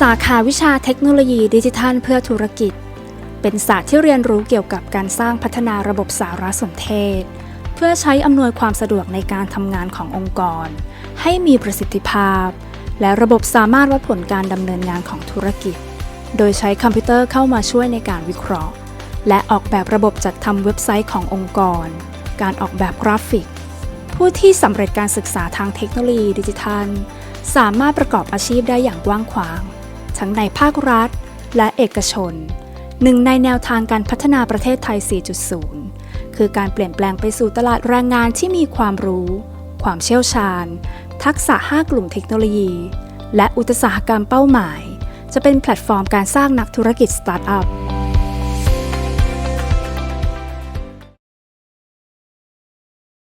สาขาวิชาเทคโนโลยีดิจิทัลเพื่อธุรกิจ เป็นศาสตร์ที่เรียนรู้เกี่ยวกับการสร้างพัฒนาระบบสารสนเทศ เพื่อใช้อำนวยความสะดวกในการทำงานขององค์กร ให้มีประสิทธิภาพ และระบบสามารถวัดผลการดำเนินงานของธุรกิจ โดยใช้คอมพิวเตอร์เข้ามาช่วยในการวิเคราะห์ และออกแบบระบบจัดทำเว็บไซต์ขององค์กร การออกแบบกราฟิก ผู้ที่สำเร็จการศึกษาทางเทคโนโลยีดิจิทัลสามารถประกอบอาชีพได้อย่างกว้างขวาง ทั้งในภาครัฐ และเอกชน หนึ่งในแนวทางการพัฒนาประเทศไทย 4.0 คือการเปลี่ยนแปลงไปสู่ตลาดแรงงานที่มีความรู้ ความเชี่ยวชาญ ทักษะ 5 กลุ่มเทคโนโลยี และอุตสาหกรรมเป้าหมาย จะเป็นแพลตฟอร์มการสร้างนักธุรกิจสตาร์ทอัพ